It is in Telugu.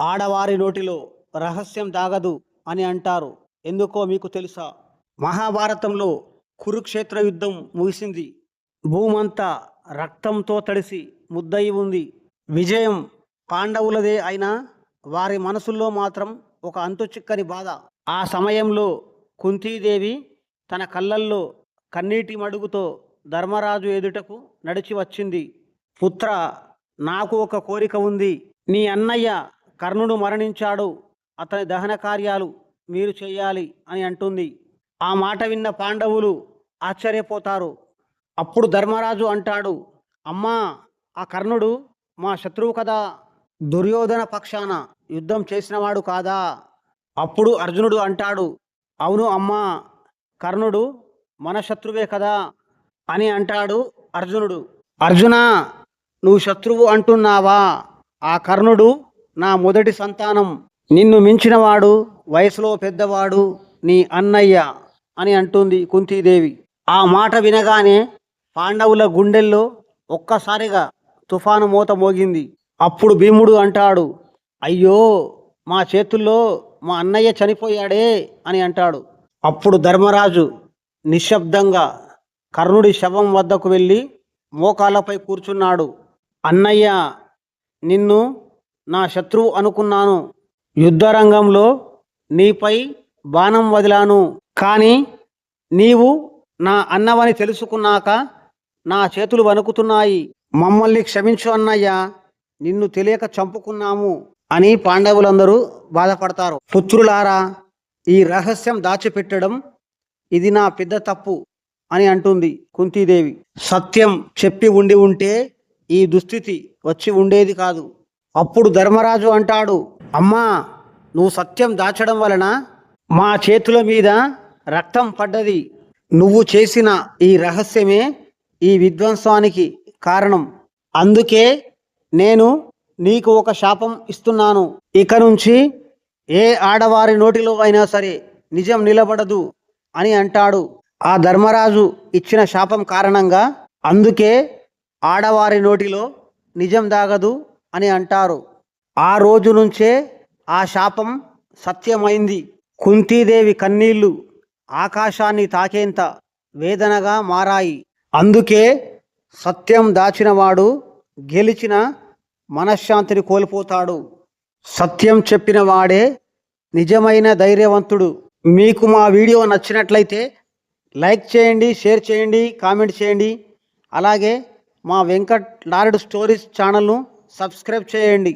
ఆడవారి నోటిలో రహస్యం దాగదు అని అంటారు. ఎందుకో మీకు తెలుసా? మహాభారతంలో కురుక్షేత్ర యుద్ధం ముగిసింది. భూమంతా రక్తంతో తడిసి ముద్దయి ఉంది. విజయం పాండవులదే అయినా వారి మనసుల్లో మాత్రం ఒక అంతుచిక్కని బాధ. ఆ సమయంలో కుంతీదేవి తన కళ్ళల్లో కన్నీటి మడుగుతో ధర్మరాజు ఎదుటకు నడిచి వచ్చింది. పుత్ర నాకు ఒక కోరిక ఉంది. నీ అన్నయ్య కర్ణుడు మరణించాడు. అతని దహన కార్యాలు మీరు చేయాలి అని అంటుంది. ఆ మాట విన్న పాండవులు ఆశ్చర్యపోతారు. అప్పుడు ధర్మరాజు అంటాడు అమ్మా ఆ కర్ణుడు మా శత్రువు కదా. దుర్యోధన పక్షాన యుద్ధం చేసినవాడు కాదా? అప్పుడు అర్జునుడు అంటాడు అవును అమ్మా కర్ణుడు మన శత్రువే కదా అని అంటాడు అర్జునుడు. అర్జున నువ్వు శత్రువు అంటున్నావా? ఆ కర్ణుడు నా మొదటి సంతానం. నిన్ను మించినవాడు వయసులో పెద్దవాడు నీ అన్నయ్య అని అంటుంది కుంతీదేవి. ఆ మాట వినగానే పాండవుల గుండెల్లో ఒక్కసారిగా తుఫాను మూత మోగింది. అప్పుడు భీముడు అంటాడు అయ్యో మా చేతుల్లో మా అన్నయ్య చనిపోయాడే అని అంటాడు. అప్పుడు ధర్మరాజు నిశ్శబ్దంగా కర్ణుడి శవం వద్దకు వెళ్ళి మోకాళ్ళపై కూర్చున్నాడు. అన్నయ్య నిన్ను నా శత్రువు అనుకున్నాను. యుద్ధరంగంలో నీపై బాణం వదిలాను. కానీ నీవు నా అన్నవని తెలుసుకున్నాక నా చేతులు వణుకుతున్నాయి. మమ్మల్ని క్షమించు అన్నయ్యా నిన్ను తెలియక చంపుకున్నాము అని పాండవులందరూ బాధపడతారు. పుత్రులారా ఈ రహస్యం దాచిపెట్టడం ఇది నా పెద్ద తప్పు అని అంటుంది కుంతీదేవి. సత్యం చెప్పి ఉండి ఉంటే ఈ దుస్థితి వచ్చి ఉండేది కాదు. అప్పుడు ధర్మరాజు అంటాడు అమ్మా నువ్వు సత్యం దాచడం వలన మా చేతుల మీద రక్తం పడ్డది. నువ్వు చేసిన ఈ రహస్యమే ఈ విధ్వంసానికి కారణం. అందుకే నేను నీకు ఒక శాపం ఇస్తున్నాను. ఇక నుంచి ఏ ఆడవారి నోటిలో అయినా సరే నిజం నిలబడదు అని అంటాడు. ఆ ధర్మరాజు ఇచ్చిన శాపం కారణంగా అందుకే ఆడవారి నోటిలో నిజం దాగదు. అని అంటారు. ఆ రోజు నుంచే ఆ శాపం సత్యమైంది. కుంతీదేవి కన్నీళ్ళు ఆకాశాన్ని తాకేంత వేదనగా మారాయి. అందుకే సత్యం దాచినవాడు గెలిచిన మనశ్శాంతిని కోల్పోతాడు. సత్యం చెప్పిన వాడే నిజమైన ధైర్యవంతుడు. మీకు మా వీడియో నచ్చినట్లయితే లైక్ చేయండి షేర్ చేయండి కామెంట్ చేయండి. అలాగే మా వెంకట్ లారెడ్ స్టోరీస్ ఛానల్ను సబ్స్క్రైబ్ చేయండి.